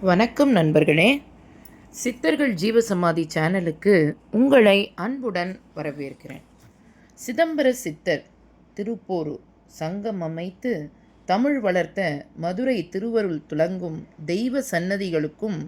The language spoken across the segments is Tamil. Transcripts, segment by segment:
வணக்கம் நண்பர்களே. சித்தர்கள் ஜீவசமாதி சேனலுக்கு உங்களை அன்புடன் வரவேற்கிறேன். சிதம்பர சித்தர் திருப்போரூர் சங்கம் அமைத்து தமிழ் வளர்த்த மதுரை திருவருள் துலங்கும் தெய்வ சன்னதிகளுக்கும்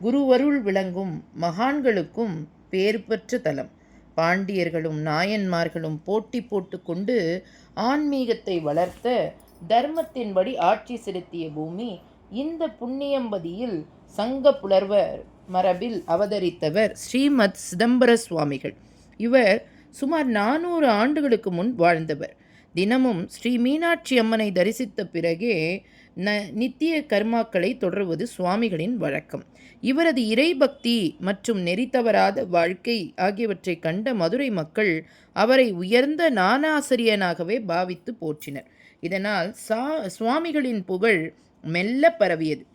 குருவருள் விளங்கும் மகான்களுக்கும் பேர் பெற்ற தலம். பாண்டியர்களும் நாயன்மார்களும் போட்டி போட்டுக்கொண்டு ஆன்மீகத்தை வளர்த்த தர்மத்தின்படி ஆட்சி செலுத்திய பூமி இந்த புண்ணியம்பதியில் சங்க புலர்வர் மரபில் அவதரித்தவர் ஸ்ரீமத் சிதம்பர சுவாமிகள். இவர் சுமார் நானூறு ஆண்டுகளுக்கு முன் வாழ்ந்தவர். தினமும் ஸ்ரீ மீனாட்சி அம்மனை தரிசித்த பிறகே ந நித்திய கர்மாக்களை தொடர்வது சுவாமிகளின் வழக்கம். இவரது இறைபக்தி மற்றும் நெறித்தவராத வாழ்க்கை ஆகியவற்றை கண்ட மதுரை மக்கள் அவரை உயர்ந்த நானாசிரியனாகவே பாவித்து போற்றினர். இதனால் சா சுவாமிகளின் புகழ் மெல்ல பரவியது.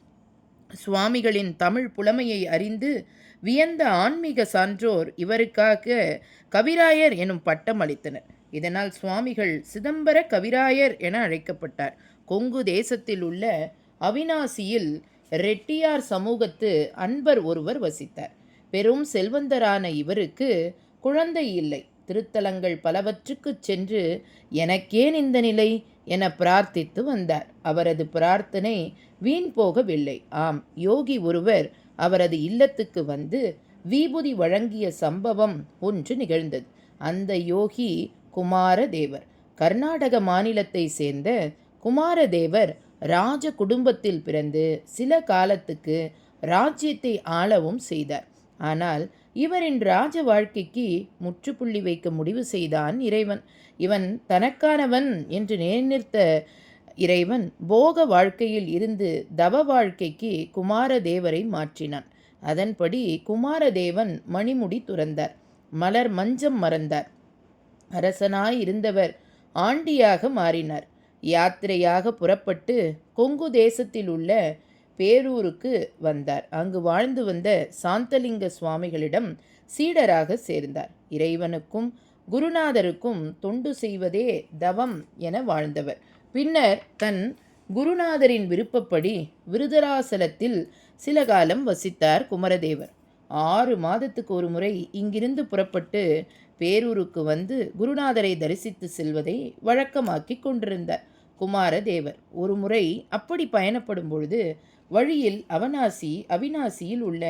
சுவாமிகளின் தமிழ் புலமையை அறிந்து வியந்த ஆன்மீக சான்றோர் இவருக்காக கவிராயர் எனும் பட்டம் அளித்தனர். இதனால் சுவாமிகள் சிதம்பர கவிராயர் என அழைக்கப்பட்டார். கொங்கு தேசத்தில் உள்ள அவினாசியில் ரெட்டியார் சமூகத்து அன்பர் ஒருவர் வசித்தார். பெரும் செல்வந்தரான இவருக்கு குழந்தை இல்லை. திருத்தலங்கள் பலவற்றுக்குச் சென்று எனக்கேன் இந்த நிலை. என பிரார்த்தித்து வந்தார். அவரது பிரார்த்தனை வீண் போகவில்லை. ஆம் யோகி ஒருவர் அவரது இல்லத்துக்கு வந்து வீபூதி வழங்கிய சம்பவம் ஒன்று நிகழ்ந்தது. அந்த யோகி குமாரதேவர். கர்நாடக மாநிலத்தை சேர்ந்த குமாரதேவர் ராஜ குடும்பத்தில் பிறந்து சில காலத்துக்கு ராஜ்யத்தை ஆளவும் செய்தார். ஆனால் இவரின் ராஜ வாழ்க்கைக்கு முற்றுப்புள்ளி வைக்க முடிவு செய்தான் இறைவன். இவன் தனக்கானவன் என்று நிர்ணயித்த இறைவன் போக வாழ்க்கையில் இருந்து தவ வாழ்க்கைக்கு குமாரதேவரை மாற்றினான். அதன்படி குமாரதேவன் மணிமுடி துறந்தார். மலர் மஞ்சம் மறந்தார். அரசனாய் இருந்தவர் ஆண்டியாக மாறினார். யாத்திரையாக புறப்பட்டு கொங்கு தேசத்தில் உள்ள பேரூருக்கு வந்தார். அங்கு வாழ்ந்து வந்த சாந்தலிங்க சுவாமிகளிடம் சீடராக சேர்ந்தார். இறைவனுக்கும் குருநாதருக்கும் தொண்டு செய்வதே தவம் என வாழ்ந்தவர். பின்னர் தன் குருநாதரின் விருப்பப்படி விருதராசலத்தில் சில காலம் வசித்தார் குமரதேவர். ஆறு மாதத்துக்கு ஒரு முறை இங்கிருந்து புறப்பட்டு பேரூருக்கு வந்து குருநாதரை தரிசித்து செல்வதை வழக்கமாக்கி கொண்டிருந்தார் குமாரதேவர். ஒரு முறை அப்படி பயணப்படும் பொழுது வழியில் அவனாசி அவினாசியில் உள்ள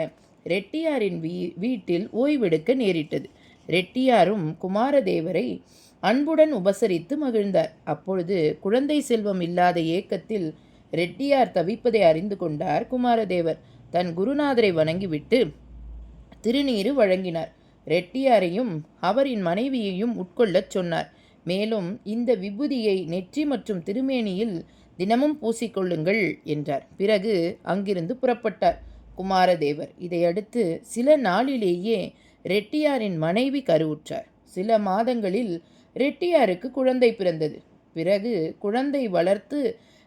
ரெட்டியாரின் வீ வீட்டில் ஓய்வெடுக்க நேரிட்டது. ரெட்டியாரும் குமாரதேவரை அன்புடன் உபசரித்து மகிழ்ந்தார். அப்பொழுது குழந்தை செல்வம் இல்லாத ஏக்கத்தில் ரெட்டியார் தவிப்பதை அறிந்து கொண்டார் குமாரதேவர். தன் குருநாதரை வணங்கிவிட்டு திருநீரு வழங்கினார். ரெட்டியாரையும் அவரின் மனைவியையும் உட்கொள்ளச் சொன்னார். மேலும் இந்த விபூதியை நெற்றி மற்றும் திருமேனியில் தினமும் பூசிக்கொள்ளுங்கள் என்றார். பிறகு அங்கிருந்து புறப்பட்டார் குமாரதேவர். இதையடுத்து சில நாளிலேயே ரெட்டியாரின் மனைவி கருவுற்றார். சில மாதங்களில் ரெட்டியாருக்கு குழந்தை பிறந்தது. பிறகு குழந்தை வளர்த்து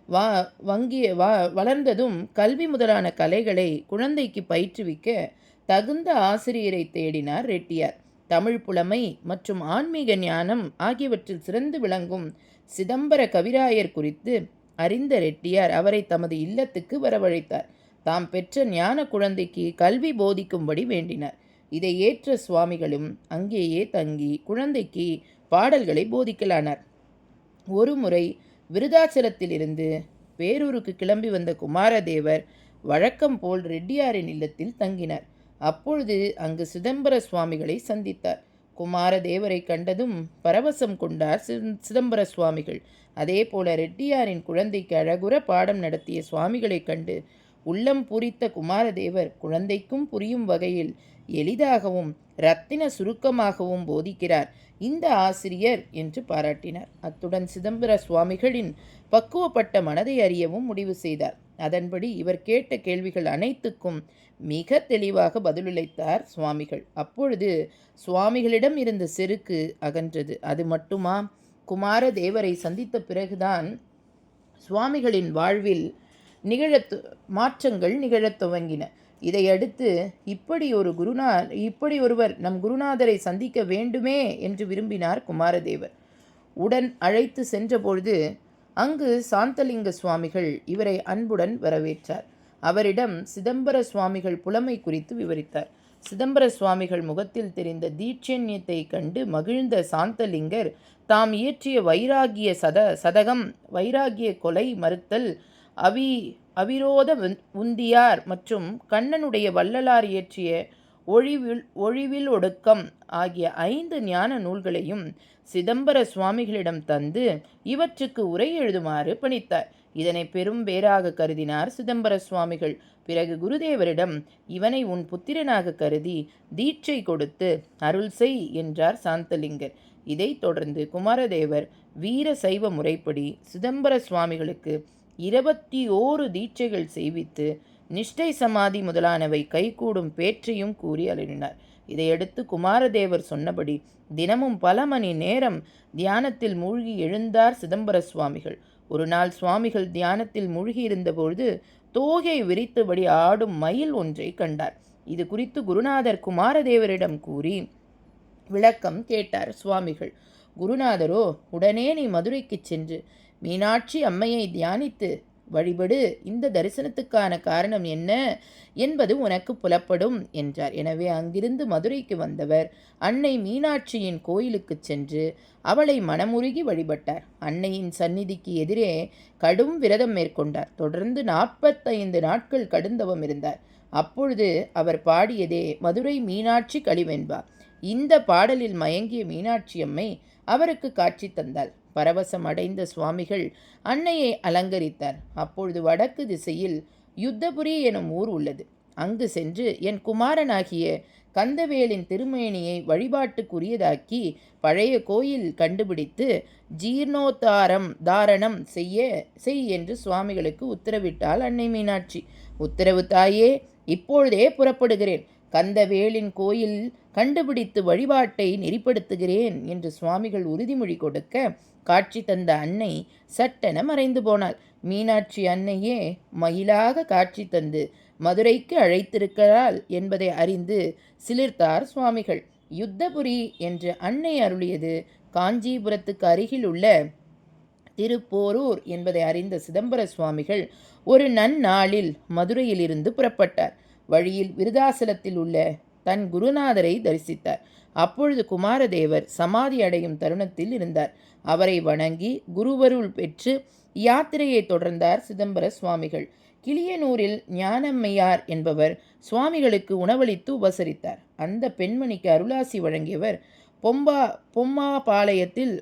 வா வங்கிய வா வளர்ந்ததும் கல்வி முதலான கலைகளை குழந்தைக்கு பயிற்றுவிக்க தகுந்த ஆசிரியரை தேடினார் ரெட்டியார். தமிழ் புலமை மற்றும் ஆன்மீக ஞானம் ஆகியவற்றில் சிறந்து விளங்கும் சிதம்பர கவிராயர் குறித்து அறிந்த ரெட்டியார் அவரை தமது இல்லத்துக்கு வரவழைத்தார். தாம் பெற்ற ஞான குழந்தைக்கு கல்வி போதிக்கும்படி வேண்டினார். இதை ஏற்ற சுவாமிகளும் அங்கேயே தங்கி குழந்தைக்கு பாடல்களை போதிக்கலானார். ஒரு முறை விருதாச்சலத்திலிருந்து பேரூருக்கு கிளம்பி வந்த குமாரதேவர் வழக்கம் போல் ரெட்டியாரின் இல்லத்தில் தங்கினார். அப்பொழுது அங்கு சிதம்பர சுவாமிகளை சந்தித்தார். குமாரதேவரை கண்டதும் பரவசம் கொண்டார் சிதம்பர சுவாமிகள். அதே போல ரெட்டியாரின் குழந்தைக்கு அழகுற பாடம் நடத்திய சுவாமிகளைக் கண்டு உள்ளம் பூரித்த குமாரதேவர் குழந்தைக்கும் புரியும் வகையில் எளிதாகவும் ரத்தின சுருக்கமாகவும் போதிக்கிறார். இந்த ஆசிரியர் என்று பாராட்டினார். அத்துடன் சிதம்பர சுவாமிகளின் பக்குவப்பட்ட மனதை அறியவும் முடிவு செய்தார். அதன்படி இவர் கேட்ட கேள்விகள் அனைத்துக்கும் மிக தெளிவாக பதிலளித்தார் சுவாமிகள். அப்பொழுது சுவாமிகளிடம் இருந்த செருக்கு அகன்றது. அது மட்டுமா? குமாரதேவரை சந்தித்த பிறகுதான் சுவாமிகளின் வாழ்வில் நிகழத்து மாற்றங்கள் நிகழத் துவங்கின. இதையடுத்து இப்படி ஒரு குருநா இப்படி ஒருவர் நம் குருநாதரை சந்திக்க வேண்டுமே என்று விரும்பினார் குமாரதேவர். உடன் அழைத்து சென்றபொழுது அங்கு சாந்தலிங்க சுவாமிகள் இவரை அன்புடன் வரவேற்றார். அவரிடம் சிதம்பர சுவாமிகள் புலமை குறித்து விவரித்தார். சிதம்பர சுவாமிகள் முகத்தில் தெரிந்த தீட்சண்யத்தை கண்டு மகிழ்ந்த சாந்தலிங்கர் தாம் இயற்றிய வைராகிய சத சதகம் வைராகிய கொலை மறுத்தல் அவி அவிரோத உந்தியார் மற்றும் கண்ணனுடைய வள்ளலார் இயற்றிய ஒழிவில் ஒழிவில் ஒடுக்கம் ஆகிய ஐந்து ஞான நூல்களையும் சிதம்பர சுவாமிகளிடம் தந்து இவற்றுக்கு உரை எழுதுமாறு பணித்தார். இதனை பெரும் பேராக கருதினார் சிதம்பர சுவாமிகள். பிறகு குருதேவரிடம் இவனை உன் புத்திரனாக கருதி தீட்சை கொடுத்து அருள் செய் என்றார் சாந்தலிங்கர். இதைத் தொடர்ந்து குமாரதேவர் வீர சைவ முறைப்படி சிதம்பர சுவாமிகளுக்கு இருபத்தி ஓரு தீட்சைகள் செய்வித்து நிஷ்டை சமாதி முதலானவை கைகூடும் பேற்றையும் கூறி அலறினார். இதையடுத்து குமாரதேவர் சொன்னபடி தினமும் பல மணி நேரம் தியானத்தில் மூழ்கி எழுந்தார் சிதம்பர சுவாமிகள். ஒரு நாள் சுவாமிகள் தியானத்தில் மூழ்கியிருந்தபொழுது தோகை விரித்தபடி ஆடும் மயில் ஒன்றை கண்டார். இது குறித்து குருநாதர் குமாரதேவரிடம் கூறி விளக்கம் கேட்டார் சுவாமிகள். குருநாதரோ உடனே நீ மதுரைக்கு சென்று மீனாட்சி அம்மையை தியானித்து வழிபடு இந்த தரிசனத்துக்கான காரணம் என்ன? என்பது உனக்கு புலப்படும் என்றார். எனவே அங்கிருந்து மதுரைக்கு வந்தவர் அன்னை மீனாட்சியின் கோயிலுக்குச் சென்று அவளை மனமுருகி வழிபட்டார். அன்னையின் சந்நிதிக்கு எதிரே கடும் விரதம் மேற்கொண்டார். தொடர்ந்து நாற்பத்தைந்து நாட்கள் கடுந்தவம் இருந்தார். அப்பொழுது அவர் பாடியதே மதுரை மீனாட்சி கழிவென்பா இந்த பாடலில் மயங்கிய மீனாட்சி அம்மை அவருக்கு காட்சி தந்தாள். பரவசம் அடைந்த சுவாமிகள் அன்னையை அலங்கரித்தார் அப்பொழுது வடக்கு திசையில் யுத்தபுரி எனும் ஊர் உள்ளது. அங்கு சென்று என் குமாரனாகிய கந்தவேலின் திருமேனியை வழிபாட்டுக்குரியதாக்கி பழைய கோயில் கண்டுபிடித்து ஜீர்ணோத்தாரம் தாரணம் செய்ய செய் என்று சுவாமிகளுக்கு உத்தரவிட்டாள் அன்னை மீனாட்சி. உத்தரவு தாயே இப்பொழுதே புறப்படுகிறேன். கந்தவேலின் கோயில் கண்டுபிடித்து வழிபாட்டை நெறிப்படுத்துகிறேன் என்று சுவாமிகள் உறுதிமொழி கொடுக்க காட்சி தந்த அன்னை சட்டென மறைந்து போனாள். மீனாட்சி அன்னையே மயிலாக காட்சி தந்து மதுரைக்கு அழைத்திருக்கிறாள் என்பதை அறிந்து சிலிர்த்தார் சுவாமிகள். யுத்தபுரி என்று அன்னை அருளியது காஞ்சிபுரத்துக்கு அருகில் உள்ள திருப்போரூர் என்பதை அறிந்த சிதம்பர சுவாமிகள் ஒரு நன்னாளில் மதுரையிலிருந்து புறப்பட்டார். வழியில் விருதாசலத்தில் உள்ள தன் குருநாதரை தரிசித்தார். அப்பொழுது குமாரதேவர் சமாதி அடையும் தருணத்தில் இருந்தார். அவரை வணங்கி குருவருள் பெற்று யாத்திரையை தொடர்ந்தார் சிதம்பர சுவாமிகள். கிளியனூரில் ஞானம்மையார் என்பவர் சுவாமிகளுக்கு உணவளித்து உபசரித்தார். அந்த பெண்மணிக்கு அருளாசி வழங்கியவர் பொம்பா பொம்மாபாளையத்தில்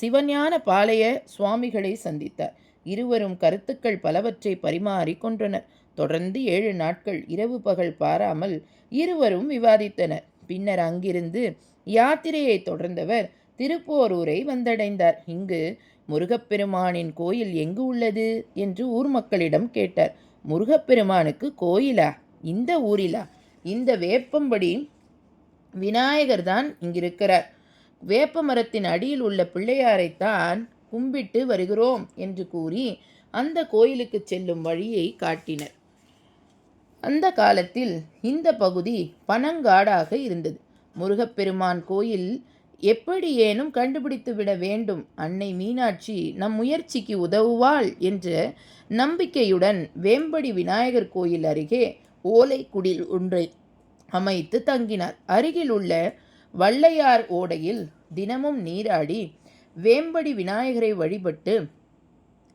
சிவஞான பாளைய சுவாமிகளை சந்தித்தார். இருவரும் கருத்துக்கள் பலவற்றை பரிமாறிக் கொண்டனர். தொடர்ந்து ஏழு நாட்கள் இரவு பகல் பாராமல் இருவரும் விவாதித்தனர். பின்னர் அங்கிருந்து யாத்திரையை தொடர்ந்தவர் திருப்போரூரை வந்தடைந்தார். இங்கு முருகப்பெருமானின் கோயில் எங்கு உள்ளது? என்று ஊர் மக்களிடம் கேட்டார். முருகப்பெருமானுக்கு கோயிலா? இந்த ஊரிலா? இந்த வேப்பம்படி விநாயகர் தான் இங்கிருக்கிறார். வேப்ப மரத்தின் அடியில் உள்ள பிள்ளையாரைத்தான் கும்பிட்டு வருகிறோம் என்று கூறி அந்த கோயிலுக்கு செல்லும் வழியை காட்டினர். அந்த காலத்தில் இந்த பகுதி பனங்காடாக இருந்தது. முருகப்பெருமான் கோயில் எப்படியேனும் கண்டுபிடித்து விட வேண்டும். அன்னை மீனாட்சி நம் முயற்சிக்கு உதவுவாள் என்ற நம்பிக்கையுடன் வேம்படி விநாயகர் கோயில் அருகே ஓலை குடில் ஒன்றை அமைத்து தங்கினார். அருகில் உள்ள வள்ளையார் ஓடையில் தினமும் நீராடி வேம்படி விநாயகரை வழிபட்டு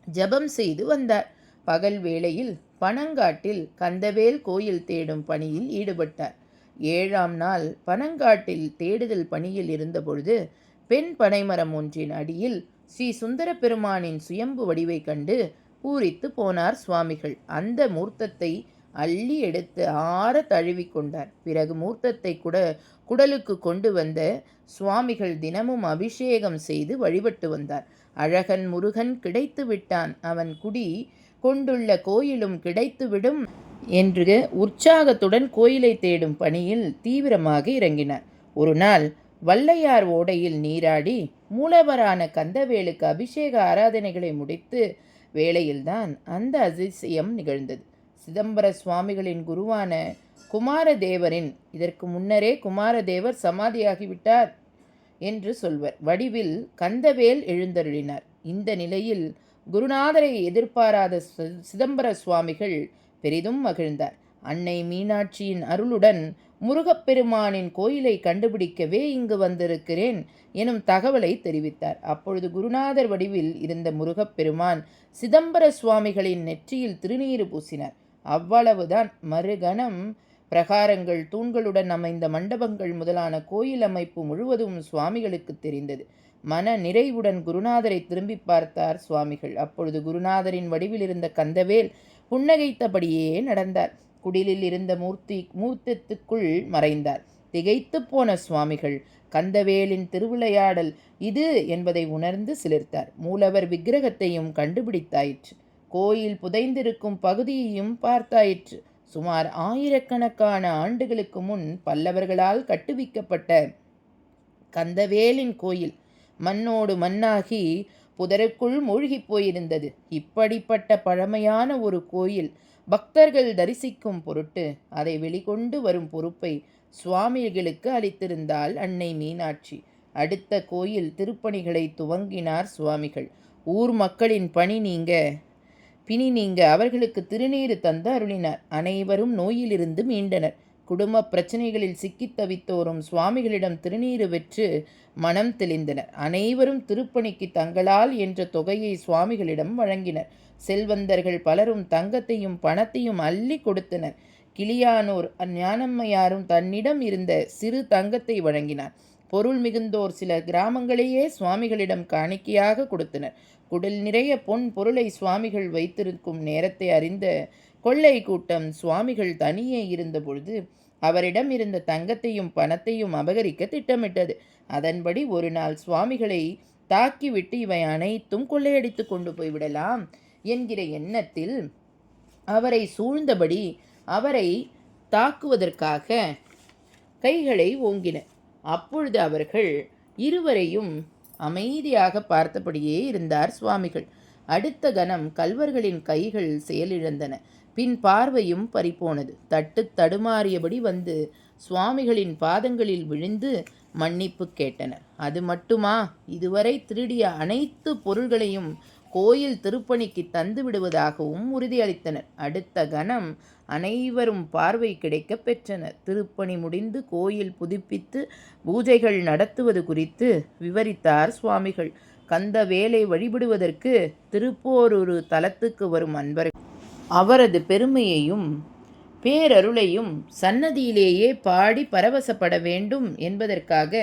ஜெபம் செய்து வந்தார். பகல் வேளையில் பனங்காட்டில் கந்தவேல் கோயில் தேடும் பணியில் ஈடுபட்டார். ஏழாம் நாள் பனங்காட்டில் தேடுதல் பணியில் இருந்தபொழுது பெண் பனைமரம் ஒன்றின் அடியில் ஸ்ரீ சுந்தர பெருமானின் சுயம்பு வடிவை கண்டு பூரித்து போனார் சுவாமிகள். அந்த மூர்த்தத்தை அள்ளி எடுத்து ஆற தழுவிக் கொண்டார். பிறகு மூர்த்தத்தை குட குடலுக்கு கொண்டு வந்த சுவாமிகள் தினமும் அபிஷேகம் செய்து வழிபட்டு வந்தார். அழகன் முருகன் கிடைத்து விட்டான். அவன் குடி கொண்டுள்ள கோயிலும் கிடைத்துவிடும் என்று உற்சாகத்துடன் கோயிலை தேடும் பணியில் தீவிரமாக இறங்கினார். ஒரு நாள் வள்ளையார் ஓடையில் நீராடி மூலவரான கந்தவேலுக்கு அபிஷேக ஆராதனைகளை முடித்து வேளையில்தான் அந்த அதிசயம் நிகழ்ந்தது. சிதம்பர சுவாமிகளின் குருவான குமாரதேவரின் இதற்கு முன்னரே குமாரதேவர் சமாதியாகிவிட்டார் என்று சொல்வர். வடிவில் கந்தவேல் எழுந்தருளினார். இந்த நிலையில் குருநாதரை எதிர்பாராத சிதம்பர சுவாமிகள் பெரிதும் மகிழ்ந்தார். அன்னை மீனாட்சியின் அருளுடன் முருகப்பெருமானின் கோயிலை கண்டுபிடிக்கவே இங்கு வந்திருக்கிறேன் எனும் தகவலை தெரிவித்தார். அப்பொழுது குருநாதர் வடிவில் இருந்த முருகப்பெருமான் சிதம்பர சுவாமிகளின் நெற்றியில் திருநீறு பூசினார். அவ்வளவுதான். மறுகணம் பிரகாரங்கள் தூண்களுடன் அமைந்த மண்டபங்கள் முதலான கோயில் அமைப்பு முழுவதும் சுவாமிகளுக்கு தெரிந்தது. மன நிறைவுடன் குருநாதரை திரும்பி பார்த்தார் சுவாமிகள். அப்பொழுது குருநாதரின் வடிவில் இருந்த கந்தவேல் புன்னகைத்தபடியே நடந்தார். குடிலில் இருந்த மூர்த்தி மூர்த்தத்துக்குள் மறைந்தார். திகைத்து போன சுவாமிகள் கந்தவேலின் திருவிளையாடல் இது என்பதை உணர்ந்து சிலிர்த்தார். மூலவர் விக்கிரகத்தையும் கண்டுபிடித்தாயிற்று. கோயில் புதைந்திருக்கும் பகுதியையும் பார்த்தாயிற்று. சுமார் ஆயிரக்கணக்கான ஆண்டுகளுக்கு முன் பல்லவர்களால் கட்டுவிக்கப்பட்ட கந்தவேலின் கோயில் மண்ணோடு மண்ணாகி புதருக்குள் மூழ்கிப் போயிருந்தது. இப்படிப்பட்ட பழமையான ஒரு கோயில் பக்தர்கள் தரிசிக்கும் பொருட்டு அதை வெளிக்கொண்டு வரும் பொறுப்பை சுவாமிகளுக்கு அளித்திருந்தால் அன்னை மீனாட்சி. அடுத்த கோயில் திருப்பணிகளை துவங்கினார் சுவாமிகள். ஊர் மக்களின் பணி நீங்க பிணி நீங்க. அவர்களுக்கு திருநீறு தந்து அருளினார். அனைவரும் நோயிலிருந்து மீண்டனர். குடும்ப பிரச்சனைகளில் சிக்கித் தவித்தோரும் சுவாமிகளிடம் திருநீறு பெற்று மனம் தெளிந்தனர். அனைவரும் திருப்பணிக்கு தங்களால் என்ற தொகையை சுவாமிகளிடம் வழங்கினர். செல்வந்தர்கள் பலரும் தங்கத்தையும் பணத்தையும் அள்ளி கொடுத்தனர். கிளியானோர் அஞ்ஞானம்மையாரும் தன்னிடம் இருந்த சிறு தங்கத்தை வழங்கினார். பொருள் மிகுந்தோர் சில கிராமங்களையே சுவாமிகளிடம் காணிக்கையாக கொடுத்தனர். குடல் நிறைய பொன் பொருளை சுவாமிகள் வைத்திருக்கும் நேரத்தை அறிந்த கொள்ளை கூட்டம் சுவாமிகள் தனியே இருந்தபொழுது அவரிடம் இருந்த தங்கத்தையும் பணத்தையும் அபகரிக்க திட்டமிட்டது. அதன்படி ஒரு நாள் சுவாமிகளை தாக்கிவிட்டு இவை அனைத்தும் கொள்ளையடித்து கொண்டு போய்விடலாம் என்கிற எண்ணத்தில் அவரை சூழ்ந்தபடி அவரை தாக்குவதற்காக கைகளை ஓங்கின அப்பொழுது அவர்கள் இருவரையும் அமைதியாக பார்த்தபடியே இருந்தார் சுவாமிகள். அடுத்த கணம் கல்வர்களின் கைகள் செயலிழந்தன. பின் பார்வையும் பறிப்போனது தட்டு தடுமாறியபடி வந்து சுவாமிகளின் பாதங்களில் விழுந்து மன்னிப்பு கேட்டனர். அது மட்டுமா? இதுவரை திருடிய அனைத்து பொருள்களையும் கோயில் திருப்பணிக்கு தந்து விடுவதாகவும் உறுதியளித்தனர். அடுத்த கணம் அனைவரும் பார்வை கிடைக்க பெற்றனர். திருப்பணி முடிந்து கோயில் புதுப்பித்து பூஜைகள் நடத்துவது குறித்து விவரித்தார் சுவாமிகள். கந்த வேலை வழிபடுவதற்கு திருப்போரூர் தலத்துக்கு வரும் அன்பர் அவரது பெருமையையும் பேரருளையும் சன்னதியிலேயே பாடி பரவசப்பட வேண்டும் என்பதற்காக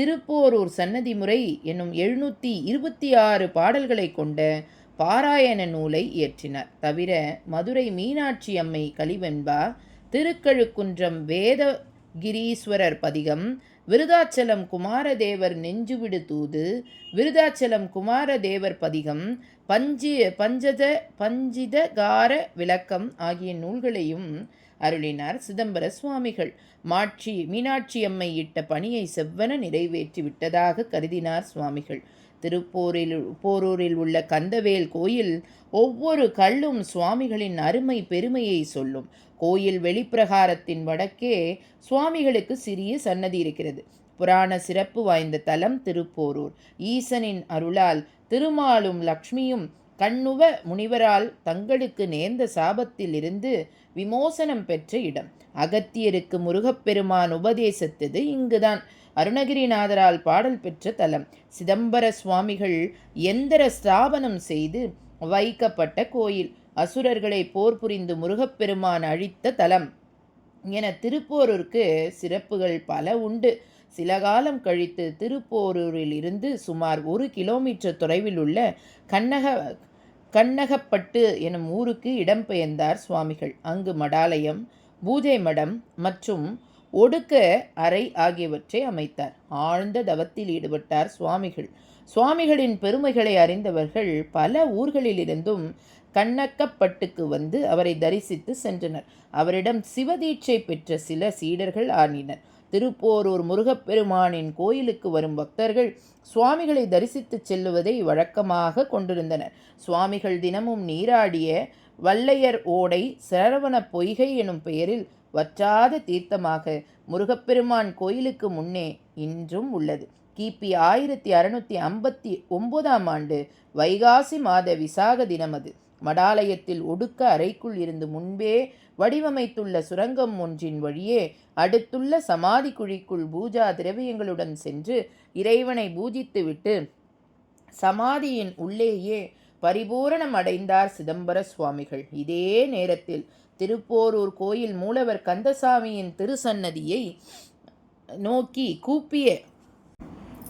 திருப்போரூர் சன்னதி முறை என்னும் எழுநூற்றி இருபத்தி ஆறு பாடல்களை கொண்ட பாராயண நூலை இயற்றினார். தவிர மதுரை மீனாட்சி அம்மை கலிவெண்பா திருக்கழுக்குன்றம் வேதகிரீஸ்வரர் பதிகம் விருதாச்சலம் குமாரதேவர் நெஞ்சுவிடு தூது விருதாச்சலம் குமாரதேவர் பதிகம் பஞ்சி பஞ்சத பஞ்சிதகார விளக்கம் ஆகிய நூல்களையும் அருளினார் சிதம்பர சுவாமிகள். மாட்சி மீனாட்சி அம்மை இட்ட பணியை செவ்வன நிறைவேற்றி விட்டதாக கருதினார் சுவாமிகள். திருப்போரில் போரூரில் உள்ள கந்தவேல் கோயில் ஒவ்வொரு கல்லும் சுவாமிகளின் அருமை பெருமையை சொல்லும். கோயில் வெளிப்பிரகாரத்தின் வடக்கே சுவாமிகளுக்கு சிறிய சன்னதி இருக்கிறது. புராண சிறப்பு வாய்ந்த தலம் திருப்போரூர். ஈசனின் அருளால் திருமாலும் லக்ஷ்மியும் கண்ணுவ முனிவரால் தங்களுக்கு நேர்ந்த சாபத்திலிருந்து விமோசனம் பெற்ற இடம். அகத்தியருக்கு முருகப்பெருமான் உபதேசித்தது இங்குதான். அருணகிரிநாதரால் பாடல் பெற்ற தலம். சிதம்பர சுவாமிகள் எந்திர ஸ்தாபனம் செய்து வைக்கப்பட்ட கோயில். அசுரர்களை போர் புரிந்து முருகப்பெருமான் அழித்த தலம். என திருப்போரூருக்கு சிறப்புகள் பல உண்டு. சில காலம் கழித்து திருப்போரூரில் இருந்து சுமார் ஒரு கிலோமீட்டர் தொலைவில் உள்ள கண்ணக கண்ணகப்பட்டு எனும் ஊருக்கு இடம்பெயர்ந்தார் சுவாமிகள். அங்கு மடாலயம் பூஜை மடம் மற்றும் ஒடுக்க அறை ஆகியவற்றை அமைத்தார். ஆழ்ந்த தவத்தில் ஈடுபட்டார் சுவாமிகள். சுவாமிகளின் பெருமைகளை அறிந்தவர்கள் பல ஊர்களிலிருந்தும் கண்ணக்கப்பட்டுக்கு வந்து அவரை தரிசித்து சென்றனர். அவரிடம் சிவதீட்சை பெற்ற சில சீடர்கள் ஆனினர் திருப்போரூர் முருகப்பெருமானின் கோயிலுக்கு வரும் பக்தர்கள் சுவாமிகளை தரிசித்து செல்லுவதை வழக்கமாக கொண்டிருந்தனர். சுவாமிகள் தினமும் நீராடிய வல்லையர் ஓடை சரவண பொய்கை எனும் பெயரில் வற்றாத தீர்த்தமாக முருகப்பெருமான் கோயிலுக்கு முன்னே இன்றும் உள்ளது. கிபி ஆயிரத்தி அறுநூற்றி ஐம்பத்தி ஒன்பதாம் ஆண்டு வைகாசி மாத விசாக தினம் அது மடாலயத்தில் ஒடுக்க அறைக்குள் இருந்து முன்பே வடிவமைத்துள்ள சுரங்கம் ஒன்றின் வழியே அடுத்துள்ள சமாதி குழிக்குள் பூஜா திரவியங்களுடன் சென்று இறைவனை பூஜித்துவிட்டு சமாதியின் உள்ளேயே பரிபூரணம் அடைந்தார் சிதம்பர சுவாமிகள். இதே நேரத்தில் திருப்போரூர் கோயில் மூலவர் கந்தசாமியின் திருசன்னதியை நோக்கி கூப்பிய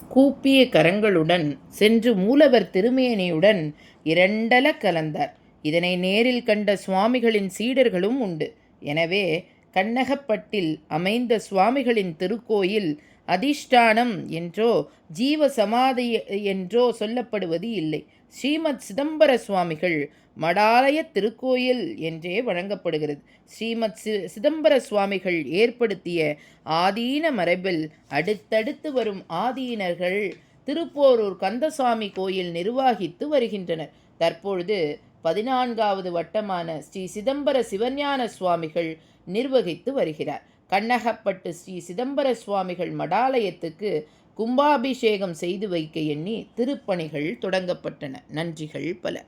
கூப்பிய கரங்களுடன் சென்று மூலவர் திருமேனியுடன் இரண்டல கலந்தார். இதனை நேரில் கண்ட சுவாமிகளின் சீடர்களும் உண்டு. எனவே கண்ணகப்பட்டில் அமைந்த சுவாமிகளின் திருக்கோயில் அதிஷ்டானம் என்றோ ஜீவ சமாதி என்றோ சொல்லப்படுவது இல்லை. ஸ்ரீமத் சிதம்பர சுவாமிகள் மடாலய திருக்கோயில் என்றே வழங்கப்படுகிறது. ஸ்ரீமத் சி சிதம்பர சுவாமிகள் ஏற்படுத்திய ஆதீன மரபில் அடுத்தடுத்து வரும் ஆதீனர்கள் திருப்போரூர் கந்தசாமி கோயில் நிர்வாகித்து வருகின்றனர். தற்பொழுது பதினான்காவது வட்டமான ஸ்ரீ சிதம்பர சிவஞான சுவாமிகள் நிர்வகித்து வருகிறார். கண்ணகப்பட்டு ஸ்ரீ சிதம்பர சுவாமிகள் மடாலயத்துக்கு கும்பாபிஷேகம் செய்து வைக்க எண்ணி திருப்பணிகள் தொடங்கப்பட்டன. நன்றிகள் பல.